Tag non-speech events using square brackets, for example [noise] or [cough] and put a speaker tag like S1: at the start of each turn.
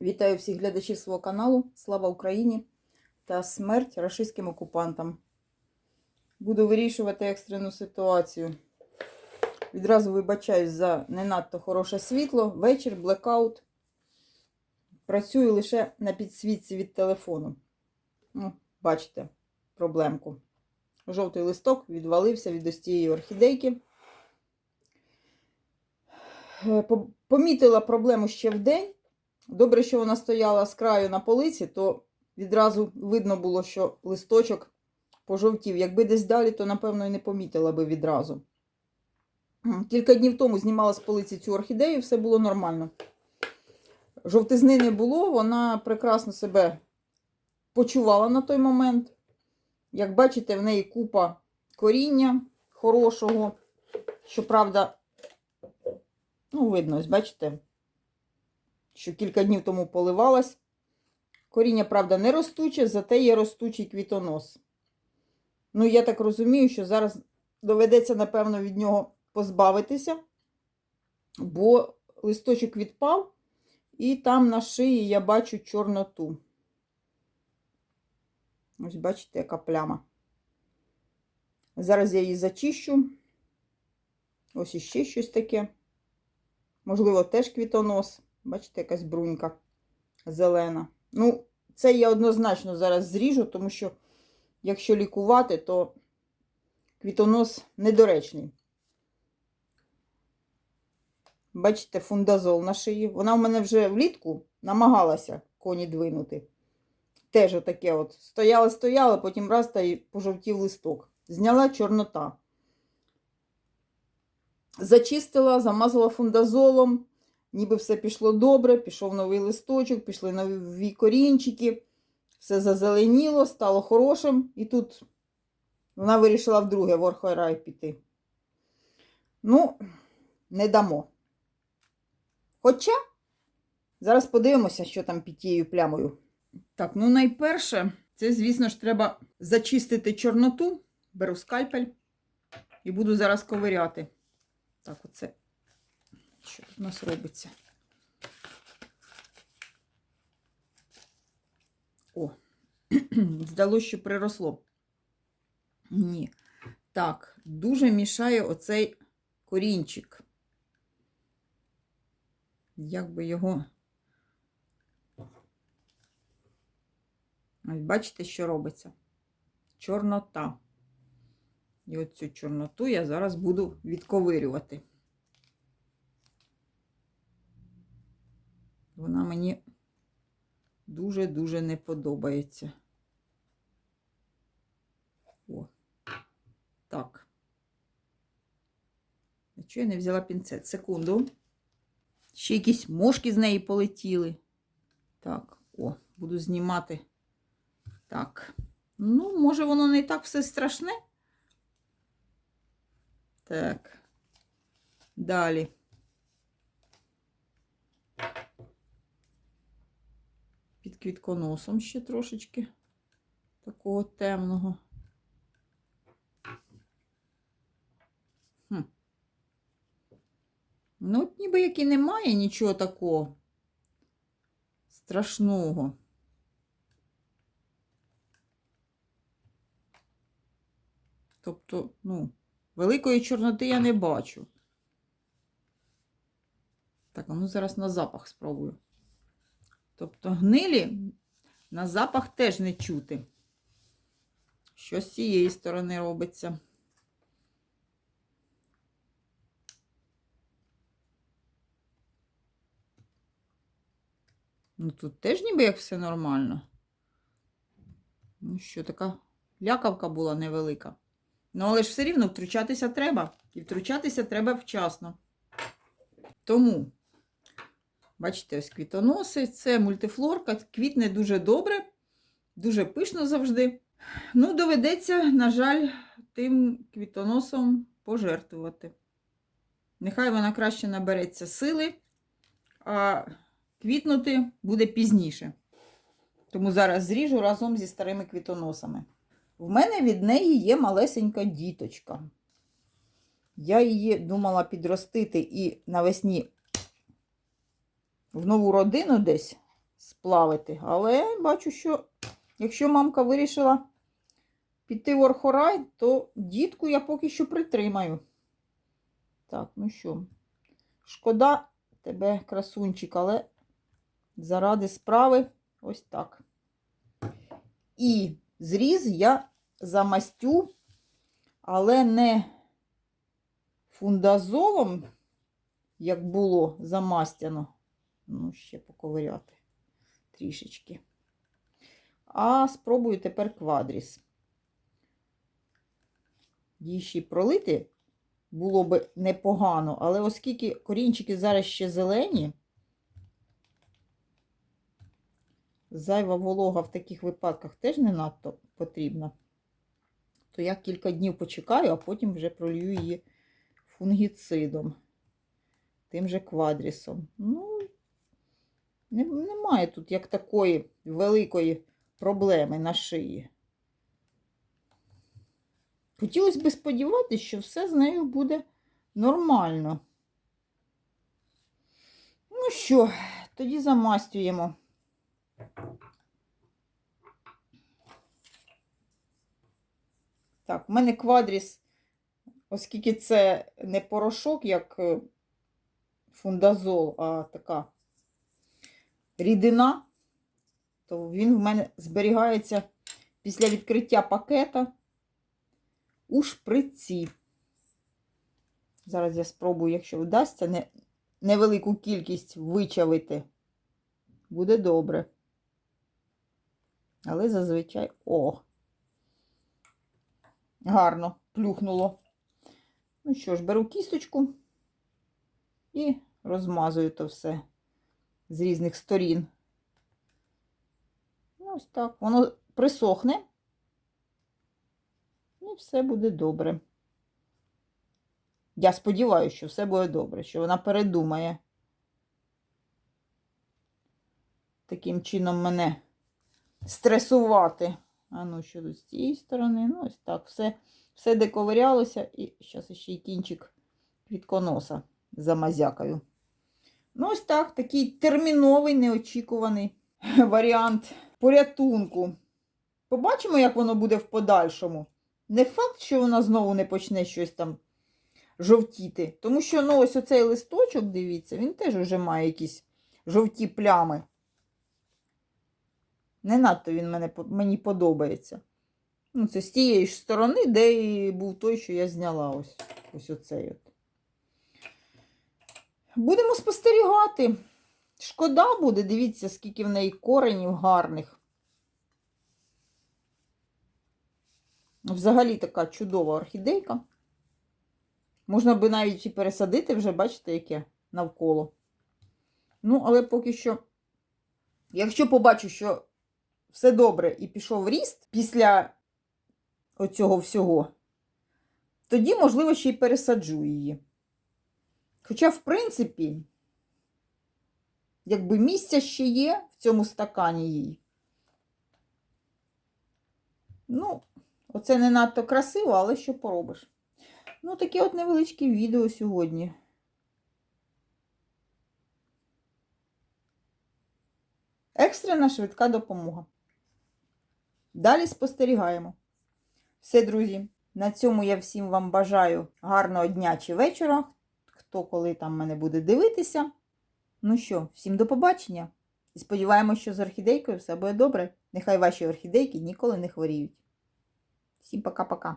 S1: Вітаю всіх глядачів свого каналу. Слава Україні та смерть рашистським окупантам. Буду вирішувати екстрену ситуацію. Відразу вибачаюсь за не надто хороше світло. Вечір, блекаут. Працюю лише на підсвітці від телефону. Ну, бачите, проблемку. Жовтий листок відвалився від ось цієї орхідейки. Е, Помітила проблему ще в день. Добре, що вона стояла з краю на полиці, то відразу видно було, що листочок пожовтів. Якби десь далі, то, напевно, і не помітила би відразу. Кілька днів тому знімала з полиці цю орхідею, все було нормально. Жовтизни не було, вона прекрасно себе почувала на той момент. Як бачите, в неї купа коріння хорошого. Щоправда, ну, видно, бачите, що кілька днів тому поливалась. Коріння, правда, не ростуче, зате є ростучий квітонос. Ну, я так розумію, що зараз доведеться, напевно, від нього позбавитися, бо листочок відпав, і там на шиї я бачу чорноту. Ось бачите, яка пляма. Зараз я її зачищу. Ось іще щось таке. Можливо, теж квітонос. Бачите, якась брунька зелена. Ну, це я однозначно зараз зріжу, тому що, якщо лікувати, то квітонос недоречний. Бачите, фундазол на шиї. Вона в мене вже влітку намагалася коні двинути. Теж отаке от. Стояла, стояла, потім раз та й пожовтів листок. Зняла чорнота. Зачистила, замазала фундазолом. Ніби все пішло добре, пішов новий листочок, пішли нові корінчики, все зазеленіло, стало хорошим. І тут вона вирішила вдруге в Орхойрай піти. Ну, не дамо. Хоча, зараз подивимося, що там під тією плямою. Так, ну найперше, це, звісно ж, треба зачистити чорноту. Беру скальпель і буду зараз ковиряти. Так, оце що тут у нас робиться? О, [clears throat] здалося, що приросло. Ні. Так, дуже мішає оцей корінчик. Як би його. Бачите, що робиться? Чорнота. І оцю чорноту я зараз буду відковирювати. Вона мені дуже-дуже не подобається. О, так. А чого я не взяла пінцет? Секунду. Ще якісь мошки з неї полетіли. Так, о, буду знімати. Так. Ну, може, воно не так все страшне. Так. Далі. Під квітконосом ще трошечки такого темного. Хм. Ну, ніби як і немає нічого такого страшного. Тобто, ну, великої чорноти я не бачу. Так, ну зараз на запах спробую. Тобто гнилі на запах теж не чути. Що з цієї сторони робиться. Ну тут теж ніби як все нормально. Ну що, така лякавка була невелика. Ну, але ж все рівно втручатися треба. І втручатися треба вчасно. Тому. Бачите, ось квітоноси, це мультифлорка, квітне дуже добре, дуже пишно завжди. Ну, доведеться, на жаль, тим квітоносом пожертвувати. Нехай вона краще набереться сили, а квітнути буде пізніше. Тому зараз зріжу разом зі старими квітоносами. В мене від неї є малесенька діточка. Я її думала підростити і навесні в нову родину десь сплавити. Але бачу, що якщо мамка вирішила піти в Орхорай, то дітку я поки що притримаю. Так, ну що, шкода тебе, красунчик, але заради справи ось так. І зріз я замастю, але не фундазолом, як було замастяно. Ну, ще поковиряти трішечки. А спробую тепер квадріс. Її ще пролити було би непогано, але оскільки корінчики зараз ще зелені, зайва волога в таких випадках теж не надто потрібна, то я кілька днів почекаю, а потім вже пролью її фунгіцидом, тим же квадрісом. Ну, немає тут як такої великої проблеми на шиї. Хотілося б сподіватися, що все з нею буде нормально. Ну що, тоді замастюємо. Так, в мене квадріс, оскільки це не порошок, як е, фундазол, а така рідина, то він в мене зберігається після відкриття пакета у шприці. Зараз я спробую, якщо вдасться, невелику кількість вичавити. Буде добре. Але зазвичай о! Гарно плюхнуло. Ну що ж, беру кісточку і розмазую то все з різних сторін. Ось так. Воно присохне. І все буде добре. Я сподіваюся, що все буде добре, що вона передумає. Таким чином мене стресувати. А ну, що тут з цієї сторони? Ну, ось так. Все, все дековирялося. І зараз ще й кінчик квітконоса замазякаю. Ну, ось так, такий терміновий, неочікуваний [laughs] варіант порятунку. Побачимо, як воно буде в подальшому. Не факт, що вона знову не почне щось там жовтіти. Тому що, ну, ось оцей листочок, дивіться, він теж вже має якісь жовті плями. Не надто він мене, мені подобається. Ну, це з тієї ж сторони, де і був той, що я зняла. Ось ось оцей от. Будемо спостерігати. Шкода буде, дивіться, скільки в неї коренів гарних. Взагалі така чудова орхідейка. Можна би навіть і пересадити вже, бачите, яке навколо. Ну, але поки що, якщо побачу, що все добре і пішов ріст після оцього всього, тоді, можливо, ще й пересаджу її. Хоча, в принципі, якби місця ще є в цьому стакані їй. Ну, оце не надто красиво, але що поробиш. Ну, таке от невеличке відео сьогодні. Екстрена швидка допомога. Далі спостерігаємо. Все, друзі, на цьому я всім вам бажаю гарного дня чи вечора. Хто коли там мене буде дивитися. Ну що, всім до побачення. І сподіваємося, що з орхідейкою все буде добре. Нехай ваші орхідейки ніколи не хворіють. Всім пока-пока.